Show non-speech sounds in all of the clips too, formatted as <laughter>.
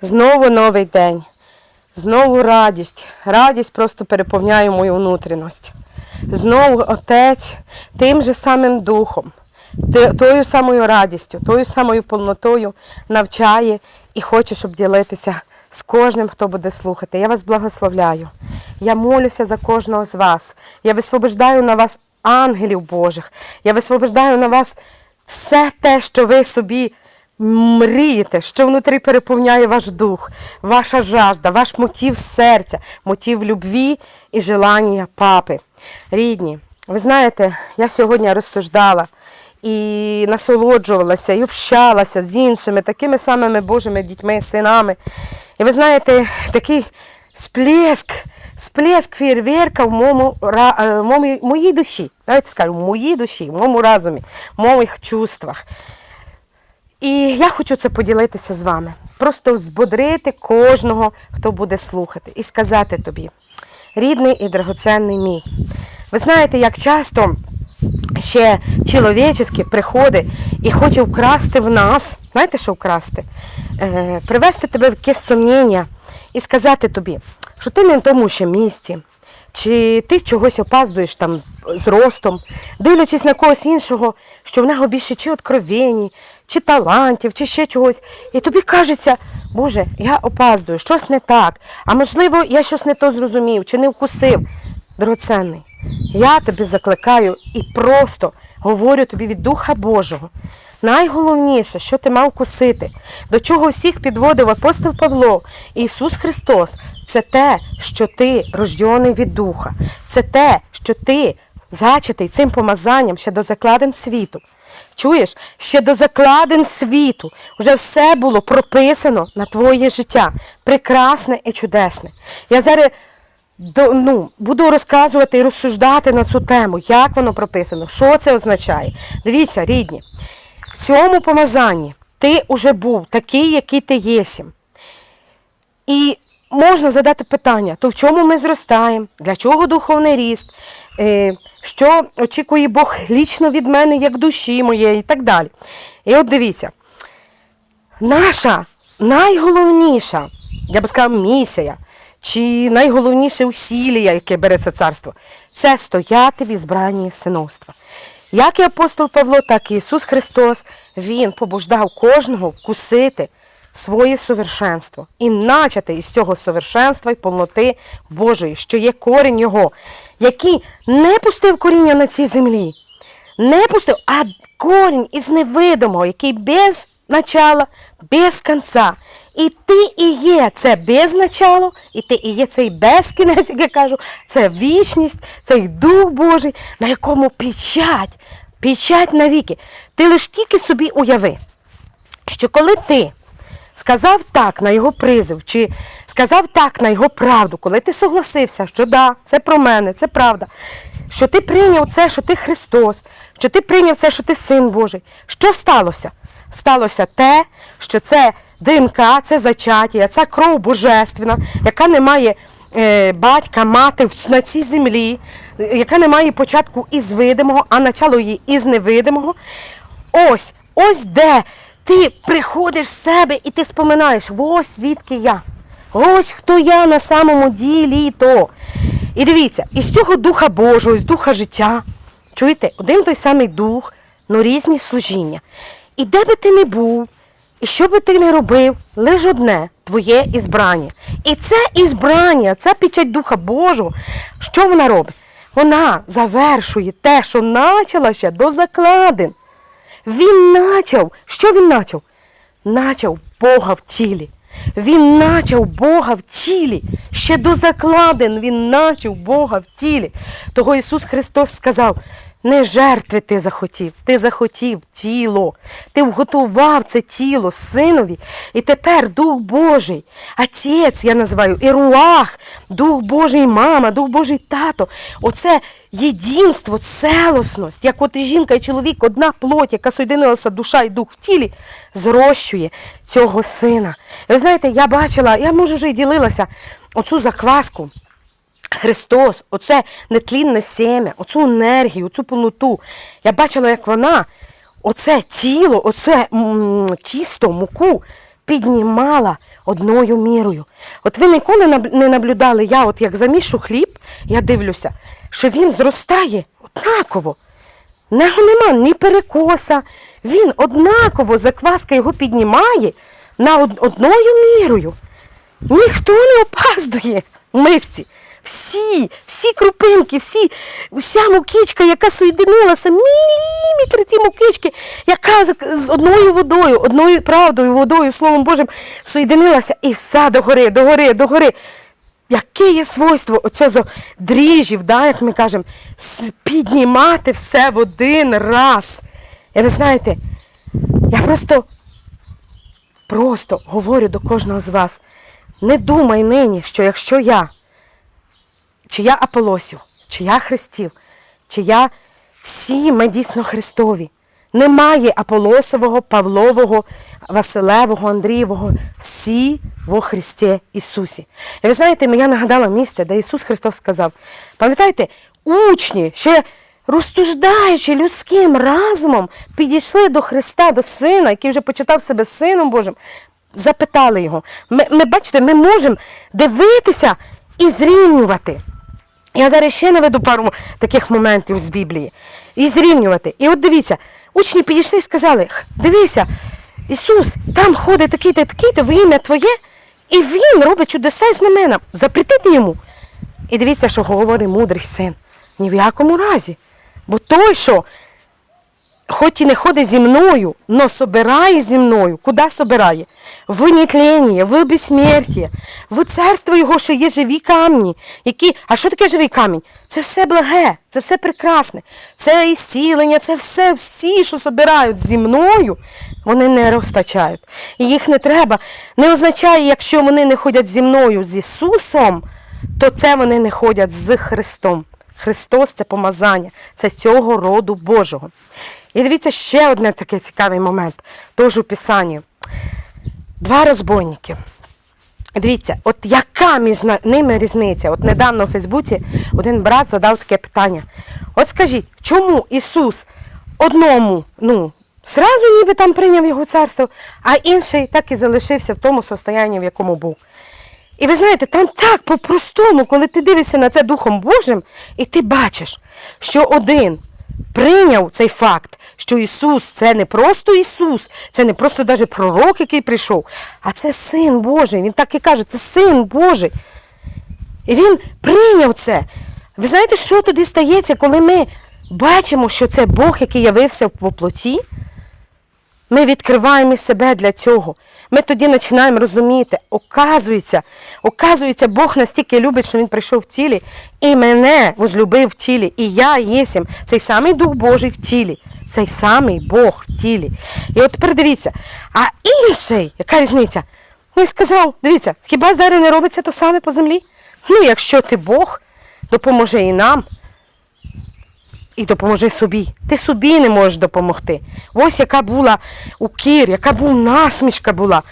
Знову новий день. Знову радість. Радість просто переповняє мою внутрішність. Знову Отець тим же самим духом, тою самою радістю, тою самою повнотою навчає і хоче, щоб ділитися з кожним, хто буде слухати. Я вас благословляю. Я молюся за кожного з вас. Я висвобождаю на вас ангелів Божих. Я висвобождаю на вас все те, що ви собі мрієте, що внутрі переповняє ваш дух, ваша жажда, ваш мотив серця, мотив любві і желання папи. Рідні, ви знаєте, я сьогодні розсуждала і насолоджувалася, і общалася з іншими такими самими Божими дітьми, синами. І ви знаєте, такий сплеск, сплеск фейерверка в моєму, е, моєму- моїй душі. Давайте скажу, в моїй душі, в моєму разумі, в моїх чувствах. І я хочу це поділитися з вами. Просто збодрити кожного, хто буде слухати, і сказати тобі, рідний і драгоценний мій. Ви знаєте, як часто ще чоловічески приходить і хоче вкрасти в нас, знаєте, що вкрасти? Е, привести тебе в якесь сумніння і сказати тобі, що ти не в тому ще місці, чи ти чогось опаздуєш там з ростом, дивлячись на когось іншого, що в нього більше чи откровень, чи талантів, чи ще чогось. І тобі кажеться, Боже, я опаздую, щось не так. А можливо, я щось не то зрозумів, чи не вкусив. Дорогоценний, я тобі закликаю і просто говорю тобі від Духа Божого. Найголовніше, що ти мав кусити, до чого всіх підводив апостол Павло, Ісус Христос, це те, що ти рождений від Духа, це те, що ти зачатий цим помазанням ще до закладин світу. Чуєш, ще до закладин світу вже все було прописано на твоє життя. Прекрасне і чудесне. Я зараз до, ну, буду розказувати і розсуждати на цю тему, як воно прописано, що це означає. Дивіться, рідні, в цьому помазанні ти вже був такий, який ти єсім. І можна задати питання, то в чому ми зростаємо, для чого духовний ріст, е, що очікує Бог лічно від мене, як душі моєї і так далі. І от дивіться, наша найголовніша, я би сказала, місія, чи найголовніше усілля, яке бере це царство, це стояти в ізбранні синовства. Як і апостол Павло, так і Ісус Христос, Він побуждав кожного вкусити своє совершенство і начати із цього совершенства і повноти Божої, що є корінь Його, який не пустив коріння на цій землі, не пустив, а корінь із невидимого, який без начала, без кінця. І ти і є це без начало, і ти і є цей безкінець, як я кажу, це вічність, цей Дух Божий, на якому печать, печать навіки. Ти лиш тільки собі уяви, що коли ти сказав так на його призив, чи сказав так на його правду, коли ти согласився, що да, це про мене, це правда, що ти прийняв це, що ти Христос, що ти прийняв це, що ти син Божий, що сталося? Сталося те, що це ДНК, це зачаття, це кров божественна, яка не має е, батька, мати на цій землі, яка не має початку із видимого, а начало її із невидимого. Ось, ось де ти приходиш в себе і ти споминаєш, ось звідки я. Ось хто я на самому ділі то. І дивіться, із цього духа Божого, з духа життя, чуєте, один той самий дух, но різні служіння. І де би ти не був, і що би ти не робив, лише одне твоє ізбрання. І це ізбрання, це печать Духа Божого. Що вона робить? Вона завершує те, що почала ще до закладин. Він начав. Що він начав? Начав Бога в тілі. Він начав Бога в тілі. Ще до закладин він начав Бога в тілі. Того Ісус Христос сказав: не жертви ти захотів, ти захотів тіло. Ти вготував це тіло синові. І тепер Дух Божий, Отець, я називаю, і Руах, Дух Божий мама, Дух Божий тато. Оце єдинство, целосність, як от і жінка і чоловік, одна плоть, яка соєдинилася душа і дух в тілі, зрощує цього сина. І ви знаєте, я бачила, я може вже й ділилася оцю закваску. Христос, оце нетлінне сем'я, оцю енергію, оцю повноту. Я бачила, як вона, оце тіло, оце тісто, муку піднімала одною мірою. От ви ніколи не наблюдали, я от як замішу хліб, я дивлюся, що він зростає однаково. Нема ні перекоса. Він однаково закваска його піднімає на од- одною мірою. Ніхто не опаздує в мисці. Всі, всі крупинки, всі, вся мукичка, яка соєдинилася, міліметри ці мукички, яка з- з одною водою, одною правдою, водою, Словом Божим, соєдинилася і все догори, догори, догори. Яке є свойство оце за дріжджів, да, як ми кажемо, піднімати все в один раз. І ви знаєте, я просто просто говорю до кожного з вас. Не думай нині, що якщо я, чи я Аполосів, чи я Христів, чи я всі ми дійсно Христові. Немає Аполосового, Павлового, Василевого, Андрієвого. Всі во Христі Ісусі. І ви знаєте, я нагадала місце, де Ісус Христос сказав. Пам'ятаєте, учні, ще розтуждаючи людським разумом, підійшли до Христа, до Сина, який вже почитав себе Сином Божим, запитали його. Ми, ми бачите, ми можемо дивитися і зрівнювати. Я зараз ще наведу пару таких моментів з Біблії. І зрівнювати. І от дивіться, учні підійшли і сказали: «Х, дивися, Ісус, там ходить такий-то, такий-то в ім'я Твоє, і Він робить чудеса і знамена. Запретити йому. І дивіться, що говорить мудрий син. Ні в якому разі. Бо той, що хоч і не ходить зі мною, но собирає зі мною. Куди собирає? В нетління, в безсмертя, в царство його, що є живі камні. Які... А що таке живий камінь? Це все благе, це все прекрасне, це ісцілення, це все, всі, що собирають зі мною, вони не розтачають. І їх не треба. Не означає, якщо вони не ходять зі мною з Ісусом, то це вони не ходять з Христом. Христос це помазання, це цього роду Божого. І дивіться ще один такий цікавий момент, теж у Писанні. Два розбойники. Дивіться, от яка між ними різниця? От недавно у Фейсбуці один брат задав таке питання. От скажіть, чому Ісус одному, ну, зразу ніби там прийняв його царство, а інший так і залишився в тому состоянні, в якому був. І ви знаєте, там так по-простому, коли ти дивишся на це Духом Божим, і ти бачиш, що один прийняв цей факт, що Ісус це не просто Ісус, це не просто навіть пророк, який прийшов, а це Син Божий. Він так і каже, це Син Божий. І він прийняв це. Ви знаєте, що тоді стається, коли ми бачимо, що це Бог, який явився в плоті? Ми відкриваємо себе для цього. Ми тоді починаємо розуміти, оказується, оказується, Бог настільки любить, що Він прийшов в тілі і мене возлюбив в тілі. І я єсім цей самий Дух Божий в тілі, цей самий Бог в тілі. І от тепер дивіться, а інший, яка різниця? Він сказав, дивіться, хіба зараз не робиться то саме по землі? Ну, якщо ти Бог, допоможи і нам і допоможи собі. Ти собі не можеш допомогти. Ось яка була укір, яка була насмішка була.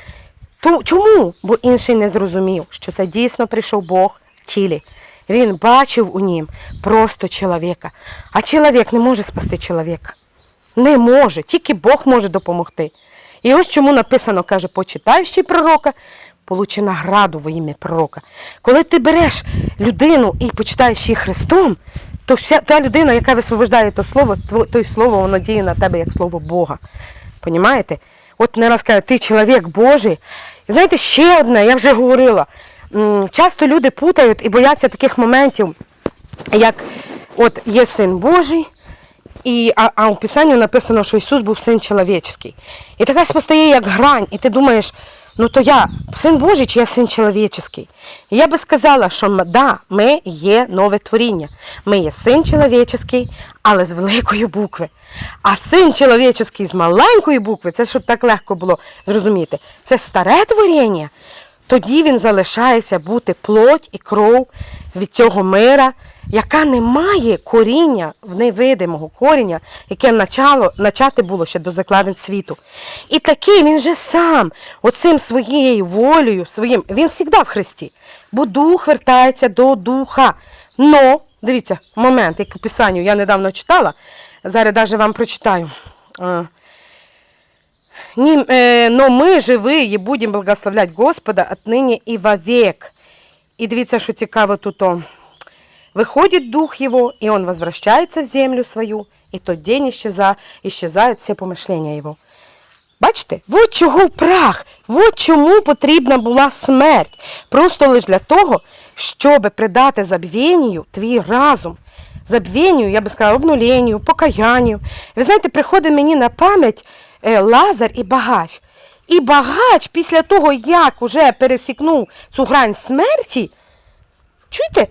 То, чому? Бо інший не зрозумів, що це дійсно прийшов Бог в тілі. Він бачив у нім просто чоловіка. А чоловік не може спасти чоловіка. Не може, тільки Бог може допомогти. І ось чому написано, каже, почитаючи пророка, получи награду во ім'я пророка. Коли ти береш людину і почитаєш її Христом, то вся та людина, яка висвобождає то слово, то слово, воно діє на тебе як слово Бога. Понімаєте? От не раз кажу, ти чоловік Божий. І знаєте, ще одне, я вже говорила. Часто люди путають і бояться таких моментів, як от є син Божий, і, а, а у Писанні написано, що Ісус був син чоловічий. І така постає як грань, і ти думаєш, ну то я син Божий чи я син чоловічий? І я би сказала, що да, ми є нове творіння. Ми є син чоловічий, але з великої букви. А син чоловічий з маленької букви, це щоб так легко було зрозуміти, це старе творіння. Тоді він залишається бути плоть і кров від цього мира, яка не має коріння в невидимого коріння, яке начало, начати було ще до закладень світу. І такий він же сам, оцим своєю волею, своїм, він завжди в Христі, бо дух вертається до духа. Но, дивіться, момент, як у Писанню я недавно читала, зараз навіть вам прочитаю. Е, но ми живі будемо благословляти Господа отнині і вовек. І дивіться, що цікаво тут. Выходит дух его, и он возвращается в землю свою, и тот день исчеза, исчезают все помишлення його. Бачите, от чого прах, от чому потрібна була смерть. Просто лише для того, щоб придати забвінню твій разум. Забвінню, я би сказала, обнуленню, покаянню. Ви знаєте, приходить мені на пам'ять е, Лазар і багач. І багач після того, як уже пересікнув цю грань смерті, Чуєте?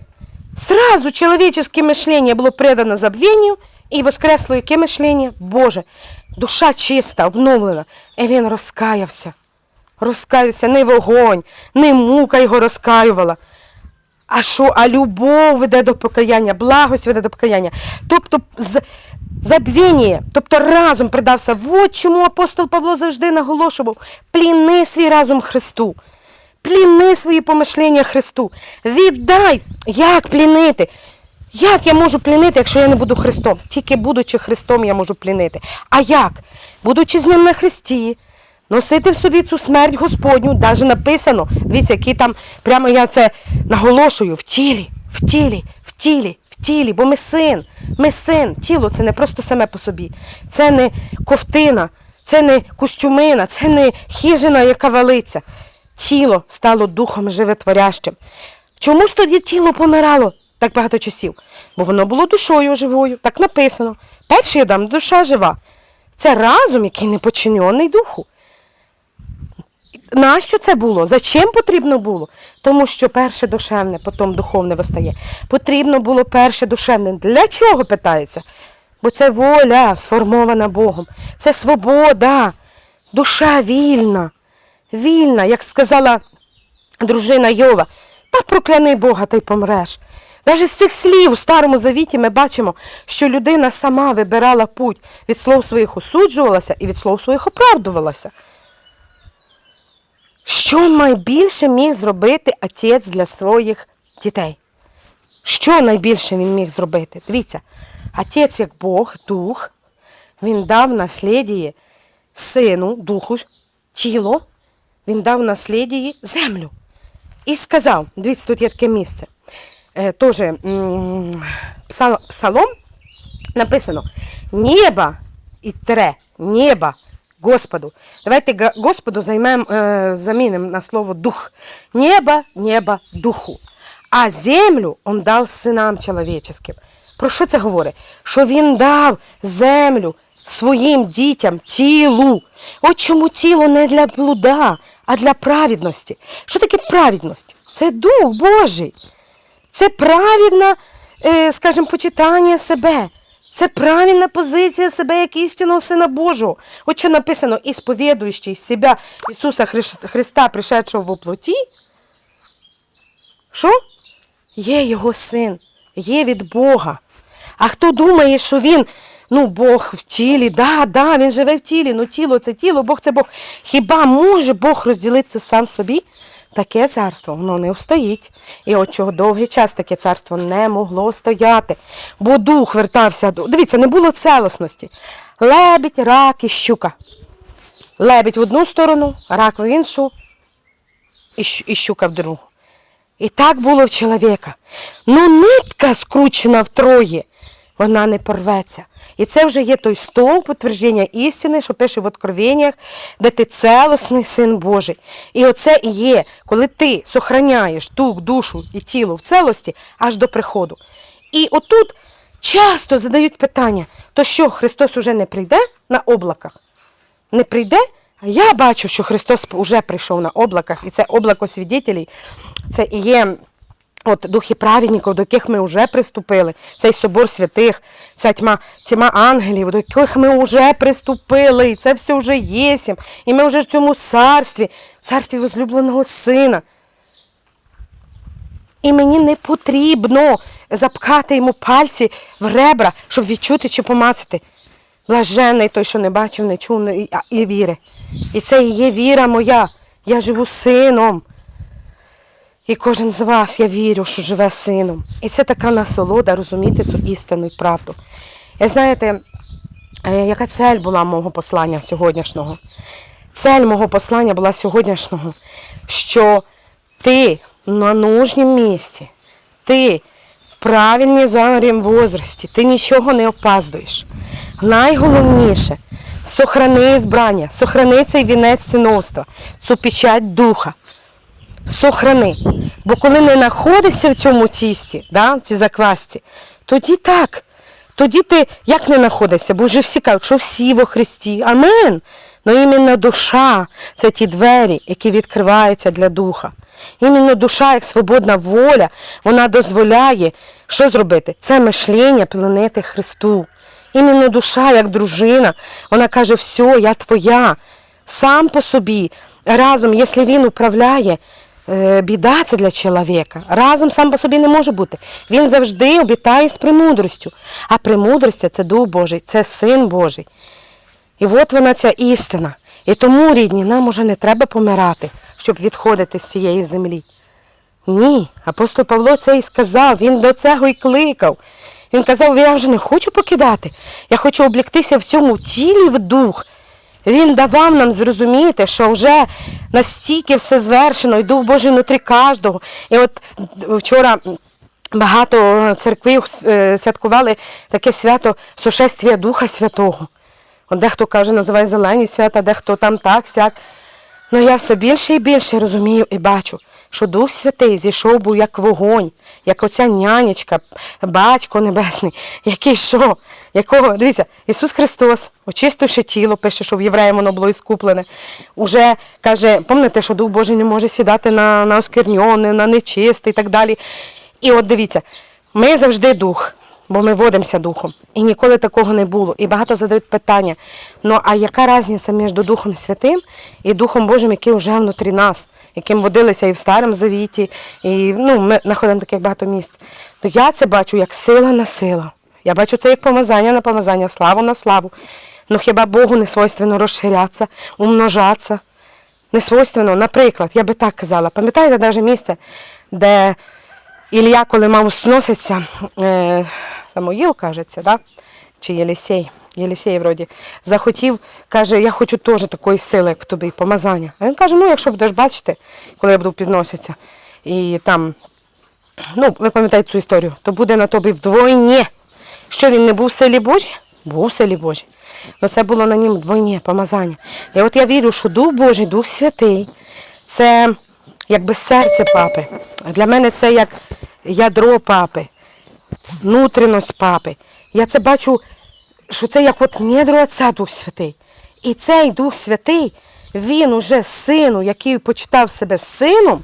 Сразу человеческое мышление було предано забвенню, і воскресло яке мишлення? Боже, душа чиста, обновлена. І він розкаявся. Розкаявся не вогонь, не мука його розкаювала. А що? А любов веде до покаяння, благость веде до покаяння. Тобто з, забвіння, тобто разум придався. От чому апостол Павло завжди наголошував: пліни свій разум Христу. Пліни свої помишлення Христу. Віддай. Як плінити? Як я можу плінити, якщо я не буду Христом? Тільки будучи Христом, я можу плінити. А як? Будучи з ним на Христі, носити в собі цю смерть Господню, навіть написано, дивіться, які там, прямо я це наголошую, в тілі, в тілі, в тілі, в тілі, бо ми син, ми син. Тіло це не просто саме по собі. Це не ковтина, це не костюмина, це не хижина, яка валиться. Тіло стало духом животворящим. Чому ж тоді тіло помирало так багато часів? Бо воно було душою живою, так написано. Перший Адам душа жива. Це разум, який не подчинений духу. Нащо це було? Зачем потрібно було? Тому що перше душевне, потім духовне вистає. Потрібно було перше душевне. Для чого питається? Бо це воля сформована Богом. Це свобода, душа вільна. Вільна, як сказала дружина Йова, та прокляни Бога, та й помреш. Навіть з цих слів у Старому Завіті ми бачимо, що людина сама вибирала путь, від слов своїх осуджувалася і від слов своїх оправдувалася. Що найбільше міг зробити отець для своїх дітей? Що найбільше він міг зробити? Дивіться, отець як Бог, дух, він дав наслідіє сину, духу, тіло, він дав наслідіє землю. І сказав, дивіться, тут є таке місце. Е, псал- псалом написано Небо і тире, небо Господу. Давайте Господу займемо, е, замінимо на слово дух. Небо, небо, духу. А землю он дав синам чоловіческим. Про що це говорить? Що він дав землю своїм дітям, тілу. От чому тіло не для блуда, а для праведності. Що таке праведність? Це дух Божий. Це праведне, скажімо, почитання себе. Це правильна позиція себе як істинного Сина Божого. Що написано, ісповідуючий себе Ісуса Христа, пришедшого в плоті, що? Є його син, є від Бога. А хто думає, що він, ну, Бог в тілі, да, да, він живе в тілі, ну тіло це тіло, Бог це Бог. Хіба може Бог розділитися сам собі? Таке царство воно не встоїть. І от чого довгий час таке царство не могло стояти, бо дух вертався до. Дивіться, не було целісності. Лебідь, рак і щука. Лебідь в одну сторону, рак в іншу, і щука в другу. І так було в чоловіка. Ну, нитка скручена втроє, вона не порветься. І це вже є той стол підтвердження істини, що пише в Откровеннях, де ти целосний син Божий. І оце і є, коли ти сохраняєш дух, душу і тіло в целості аж до приходу. І отут часто задають питання: то що, Христос уже не прийде на облаках? не прийде. А я бачу, що Христос вже прийшов на облаках, і це облако свідетелей, це і є от духи праведників, до яких ми вже приступили. Цей собор святих, ця тьма, тьма ангелів, до яких ми вже приступили. І це все вже єсім. І ми вже в цьому царстві, царстві возлюбленого сина. І мені не потрібно запхати йому пальці в ребра, щоб відчути чи помацати. Блаженний той, що не бачив, не чув не- і віри. І це і є віра моя. Я живу сином. І кожен з вас, я вірю, що живе сином. І це така насолода розуміти цю істину і правду. І знаєте, е, яка цель була мого послання сьогоднішнього? Цель мого послання була сьогоднішнього, що ти на нужнім місці, ти в правильній зарім возрасті, ти нічого не опаздуєш. Найголовніше сохрани збрання, сохрани цей вінець синовства, цю печать духа. Сохрани. Бо коли не знаходишся в цьому тісті, да, в цій заквасці, тоді так. Тоді ти як не знаходишся? Бо вже всі кажуть, що всі во Христі. Амен. Ну іменно душа це ті двері, які відкриваються для духа. Іменно душа, як свободна воля, вона дозволяє що зробити? Це мишлення пленити Христу. Іменно душа, як дружина, вона каже, все, я твоя. Сам по собі, разом, якщо він управляє, біда це для чоловіка. Разом сам по собі не може бути. Він завжди обітає з премудростю. А премудрість це Дух Божий, це Син Божий. І от вона ця істина. І тому, рідні, нам уже не треба помирати, щоб відходити з цієї землі. Ні, апостол Павло це і сказав, він до цього і кликав. Він казав, я вже не хочу покидати, я хочу обліктися в цьому тілі в дух. Він давав нам зрозуміти, що вже настільки все звершено, і Дух Божий внутрі кожного. І от вчора багато церквів е, святкували таке свято сошествія Духа Святого. От дехто каже, називає зелені свята, дехто там так, сяк. Ну я все більше і більше розумію і бачу, що Дух Святий зійшов був як вогонь, як оця нянечка, батько небесний, який що, якого, дивіться, Ісус Христос, очистивши тіло, пише, що в євреям воно було іскуплене, уже каже, пам'ятаєте, що Дух Божий не може сідати на, на оскверньоне, на нечисте і так далі. І от дивіться, ми завжди дух, бо ми водимося духом. І ніколи такого не було. І багато задають питання: ну а яка різниця між Духом Святим і Духом Божим, який вже внутрі нас, яким водилися і в Старому Завіті, і ну, ми знаходимо таких багато місць. То я це бачу як сила на сила. Я бачу це як помазання на помазання, славу на славу. Ну хіба Богу не свойственно розширятися, умножатися? Не свойственно, наприклад, я би так казала, пам'ятаєте навіть місце, де Ілля, коли мав сноситься, е, Самоїл, кажеться, да? чи Єлісей, Єлісей вроді, захотів, каже, я хочу теж такої сили, як в тобі, помазання. А він каже, ну, якщо будеш бачити, коли я буду підноситися, і там, ну, ви пам'ятаєте цю історію, то буде на тобі вдвойні. Що він не був в селі Божій? Був в селі Божій. Ну це було на ньому вдвойні помазання. І от я вірю, що Дух Божий, Дух Святий, це якби серце папи. Для мене це як ядро папи, внутрішність папи. Я це бачу, що це як от недро Отця Дух Святий. І цей Дух Святий, він уже сину, який почитав себе сином,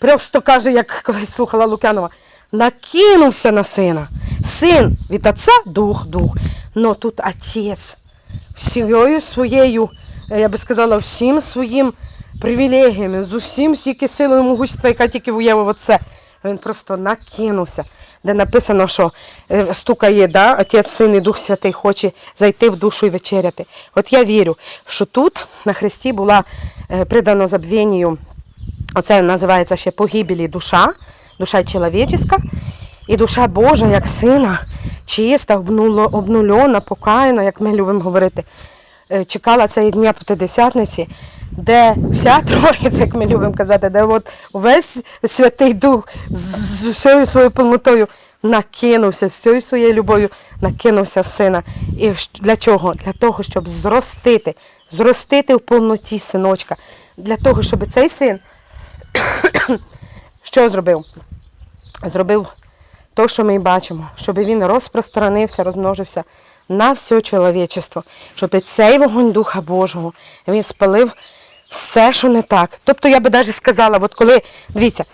просто каже, як колись слухала Лукянова, накинувся на сина. Син від отця дух, дух. Но тут отець всією своєю, е, я би сказала, всім своїм привілегіями, з усім стільки силою могутства, яка тільки оце. Він просто накинувся, де написано, що е, стукає, да, Отець, Син і Дух Святий хоче зайти в душу і вечеряти. От я вірю, що тут на Христі була е, придана забвенню, оце називається ще погибелі душа, душа чоловіческа, і душа Божа, як сина, чиста, обнульона, покаяна, як ми любимо говорити, е, чекала цієї дня П'ятидесятниці, де вся <laughs> Троїця, як ми любимо казати, де от весь Святий Дух з, усією своєю повнотою накинувся, з всією своєю любов'ю накинувся в сина. І для чого? Для того, щоб зростити, зростити в повноті синочка. Для того, щоб цей син <coughs> що зробив? Зробив то, що ми бачимо, щоб він розпространився, розмножився на все чоловічество, щоб цей вогонь Духа Божого він спалив все, що не так. Тобто я би навіть сказала, от коли, дивіться,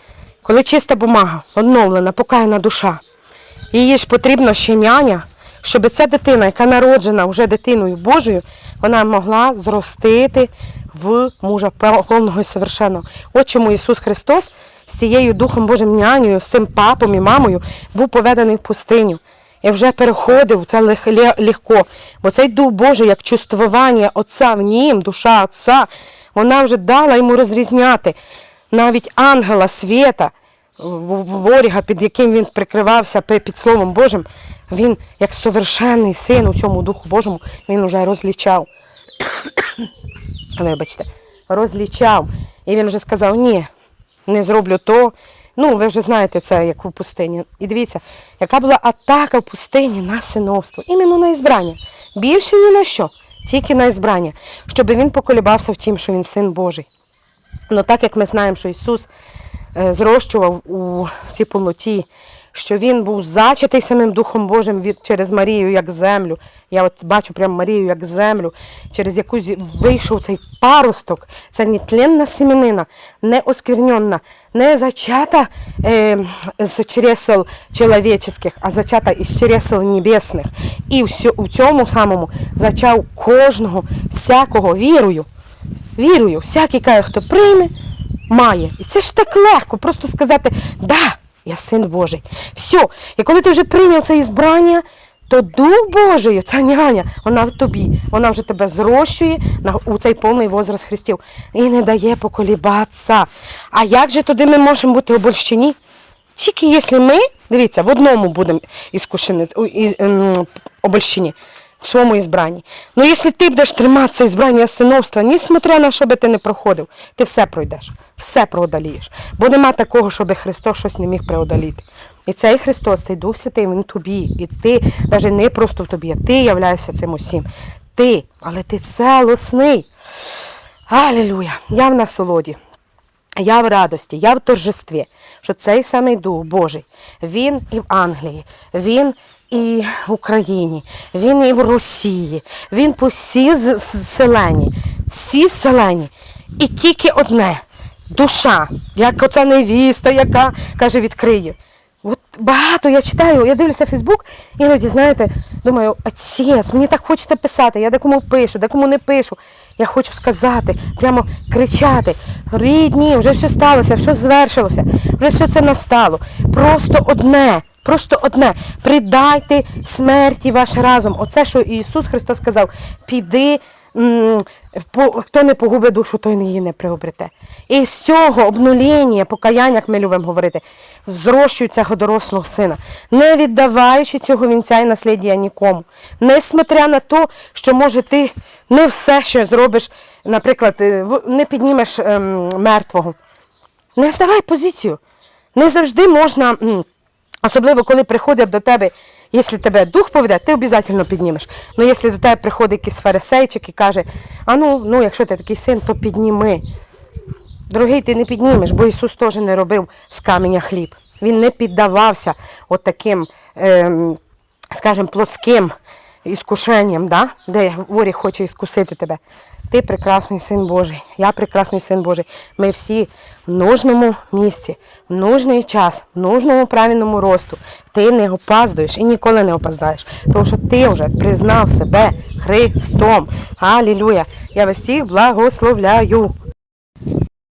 коли чиста бумага, оновлена, покаяна душа, її ж потрібно ще няня, щоб ця дитина, яка народжена вже дитиною Божою, вона могла зростити в мужа повного і совершенного. От чому Ісус Христос з цією Духом Божим нянею, з цим папом і мамою був поведений в пустиню. І вже переходив це легко. Бо цей Дух Божий, як чувствування Отця в нім, душа Отця, вона вже дала йому розрізняти навіть ангела світа, ворога, під яким він прикривався під Словом Божим, він, як совершенний син у цьому Духу Божому, він уже розлічав. <coughs> Вибачте, розлічав. І він вже сказав, ні, не зроблю то. Ну, ви вже знаєте це, як в пустині. І дивіться, яка була атака в пустині на синовство, іменно на ізбрання. Більше ні на що, тільки на ізбрання, щоб він поколібався в тім, що він син Божий. Ну так як ми знаємо, що Ісус е, зрощував у цій повноті, що Він був зачатий самим Духом Божим від, через Марію як землю. Я от бачу прямо Марію як землю, через яку вийшов цей паросток. Це нетленна семенина, не оскверненна, не зачата е, з чересел чоловічих, а зачата із чересел небесних. І у цьому самому зачав кожного, всякого вірою. Вірую, всякий каже, хто прийме, має. І це ж так легко, просто сказати, да, я син Божий. Все. І коли ти вже прийняв це ізбрання, то Дух Божий, ця няня, вона в тобі, вона вже тебе зрощує на, у цей повний возраст Христів і не дає поколібатися. А як же тоді ми можемо бути обольщені? Тільки якщо ми, дивіться, в одному будемо іскушені, ем, обольщені, своєму ізбранні. Ну, якщо ти будеш триматися ізбрання синовства, несмотря на що би ти не проходив, ти все пройдеш, все преодолієш. Бо нема такого, щоб Христос щось не міг преодоліти. І цей Христос, цей Дух Святий, він тобі. І ти навіть не просто в тобі, ти являєшся цим усім. Ти, але ти целосний. Алілуя! Я в насолоді. Я в радості, я в торжестві, що цей самий Дух Божий, він і в Англії, він і в Україні, він і в Росії, він по всій селені, всі селені. І тільки одне душа, як оця невіста, яка каже, відкриє. От багато я читаю, я дивлюся Фейсбук, іноді, знаєте, думаю, отець, мені так хочеться писати, я декому пишу, декому не пишу. Я хочу сказати, прямо кричати. Рідні, вже все сталося, все звершилося, вже все це настало. Просто одне, просто одне. Придайте смерті ваш разом. Оце, що Ісус Христос сказав, піди. Хто не погубить душу, той її не приобрете. І з цього обнуління, покаяння, як ми любимо говорити, взрощують цього дорослого сина, не віддаваючи цього вінця і насліддя нікому. Несмотря на те, що може ти не все ще зробиш, наприклад, е, не піднімеш ем, мертвого. Не здавай позицію. Не завжди можна, особливо коли приходять до тебе, якщо тебе дух поведе, ти обов'язково піднімеш. Ну, якщо до тебе приходить якийсь фарисейчик і каже, а ну, ну, якщо ти такий син, то підніми. Другий ти не піднімеш, бо Ісус теж не робив з каменя хліб. Він не піддавався от таким, ем, скажімо, плоским іскушенням, да? де ворог хоче іскусити тебе. Ти прекрасний син Божий, я прекрасний син Божий. Ми всі в нужному місці, в нужний час, в нужному правильному росту. Ти не опаздуєш і ніколи не опоздаєш, тому що ти вже признав себе Христом. Алілюя! Я вас всіх благословляю.